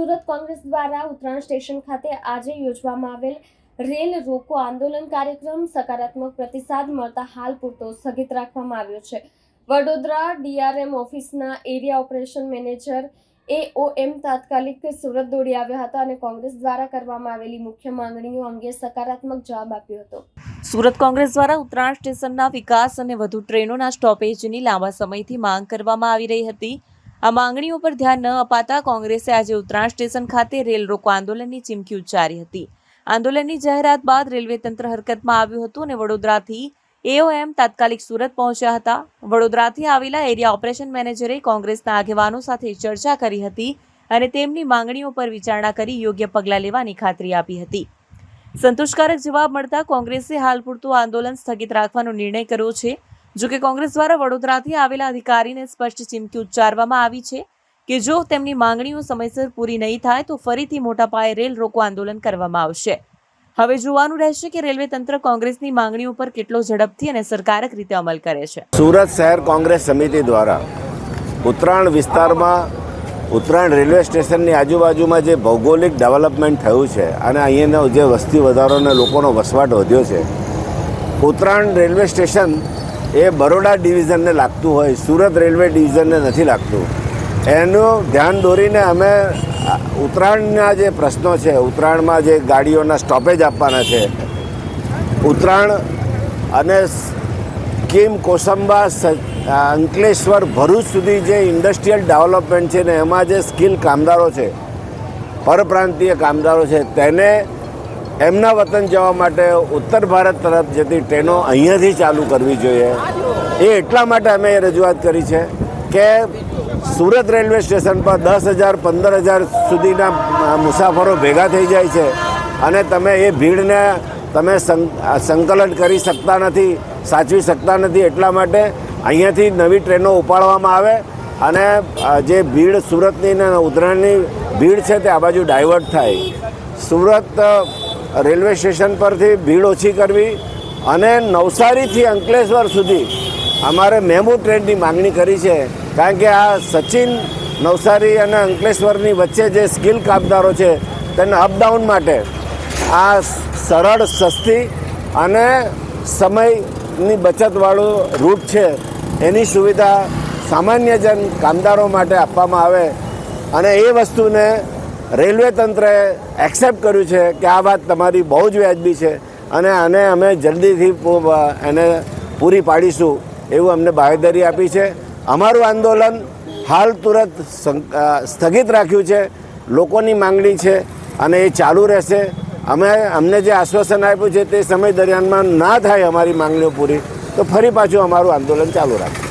સુરત કોંગ્રેસ દ્વારા ઉત્તરાયણ સ્ટેશન ખાતે આજે યોજવામાં આવેલ રેલ રોકો આંદોલન કાર્યક્રમ સકારાત્મક પ્રતિસાદ મળતા હાલ પૂરતો સ્થગિત રાખવામાં આવ્યો છે. વડોદરા ડીઆરએમ ઓફિસના એરિયા ઓપરેશન મેનેજર એઓએમ તાત્કાલિક સુરત દોડી આવ્યા હતા અને કોંગ્રેસ દ્વારા કરવામાં આવેલી મુખ્ય માંગણીઓ અંગે સકારાત્મક જવાબ આપ્યો હતો. સુરત કોંગ્રેસ દ્વારા ઉત્તરાયણ સ્ટેશનના વિકાસ અને વધુ ટ્રેનોના સ્ટોપેજની લાંબા સમયથી માંગ કરવામાં આવી રહી હતી. આ માંગણીઓ પર ધ્યાન ન અપાતા કોંગ્રેસે આજે ઉત્તરાયણ સ્ટેશન ખાતે રેલ રોકો આંદોલનની ચીમકી ઉચ્ચારી હતી. આંદોલનની જાહેરાત બાદ રેલવે તંત્ર હરકતમાં આવ્યું હતું અને વડોદરાથી એઓએમ તાત્કાલિક સુરત પહોંચ્યા હતા. વડોદરાથી આવેલા એરિયા ઓપરેશન મેનેજરે કોંગ્રેસના આગેવાનો સાથે ચર્ચા કરી હતી અને તેમની માંગણીઓ પર વિચારણા કરી યોગ્ય પગલાં લેવાની ખાતરી આપી હતી. સંતોષકારક જવાબ મળતા કોંગ્રેસે હાલ પૂરતું આંદોલન સ્થગિત રાખવાનો નિર્ણય કર્યો છે. જો કે કોંગ્રેસ દ્વારા વડોદરાથી આવેલા અધિકારીને સ્પષ્ટ ચીમકી ઉચ્ચારવામાં આવી છે કે જો તેમની માંગણીઓ સમયસર પૂરી નહીં થાય તો ફરીથી મોટા પાયે રેલ રોકો આંદોલન કરવામાં આવશે. હવે જોવાનું રહેશે કે રેલવે તંત્ર કોંગ્રેસની માંગણીઓ પર કેટલો ઝડપથી અને સરકારક રીતે અમલ કરે છે. સુરત શહેર કોંગ્રેસ સમિતિ દ્વારા ઉત્તરાયણ વિસ્તારમાં ઉત્તરાયણ રેલવે સ્ટેશનની આજુબાજુમાં જે ભૌગોલિક ડેવલપમેન્ટ થયું છે અને અહીંયાનો જે વસ્તી વધારો અને લોકોનો વસવાટ વધ્યો છે, ઉત્તરાયણ રેલવે સ્ટેશન એ બરોડા ડિવિઝનને લાગતું હોય, સુરત રેલવે ડિવિઝનને નથી લાગતું. એનું ધ્યાન દોરીને અમે ઉત્તરાયણના જે પ્રશ્નો છે, ઉત્તરાયણમાં જે ગાડીઓના સ્ટોપેજ આપવાના છે, ઉત્તરાયણ અને કિમ કોસંબા અંકલેશ્વર ભરૂચ સુધી જે ઇન્ડસ્ટ્રીયલ ડેવલપમેન્ટ છે ને, એમાં જે સ્કિલ કામદારો છે, પરપ્રાંતીય કામદારો છે, તેને એમના વતન જવા માટે ઉત્તર ભારત તરફ જતી ટ્રેનો અહીંયાથી ચાલુ કરવી જોઈએ. એ એટલા માટે અમે રજૂઆત કરી છે કે સુરત રેલવે સ્ટેશન પર દસ હજાર, પંદર હજાર સુધીના મુસાફરો ભેગા થઈ જાય છે અને તમે એ ભીડને તમે સંકલન કરી શકતા નથી, સાચવી શકતા નથી એટલા માટે અહીંયાથી નવી ટ્રેનો ઉપાડવામાં આવે અને જે ભીડ સુરતની ને ઉત્તરાયણની ભીડ છે તે આ બાજુ ડાયવર્ટ થાય. સુરત રેલવે સ્ટેશન પરથી ભીડ ઓછી કરવી અને નવસારીથી અંકલેશ્વર સુધી અમારે મેમુ ટ્રેનની માંગણી કરી છે. કારણ કે આ સચિન, નવસારી અને અંકલેશ્વરની વચ્ચે જે સ્કિલ કામદારો છે, તેને અપડાઉન માટે આ સરળ, સસ્તી અને સમયની બચતવાળું રૂટ છે, એની સુવિધા સામાન્ય જન કામદારો માટે આપવામાં આવે અને એ વસ્તુને રેલવે તંત્રએ એક્સેપ્ટ કર્યું છે કે આ વાત તમારી બહુ જ વ્યાજબી છે અને આને અમે જલ્દીથી એને પૂરી પાડીશું એવું અમને બાહેધરી આપી છે. અમારું આંદોલન હાલ તુરંત સ્થગિત રાખ્યું છે. લોકોની માંગણી છે અને એ ચાલુ રહેશે. અમે, અમને જે આશ્વાસન આપ્યું છે તે સમય દરમિયાનમાં ના થાય અમારી માંગણીઓ પૂરી. તો ફરી પાછું અમારું આંદોલન ચાલુ રાખીશું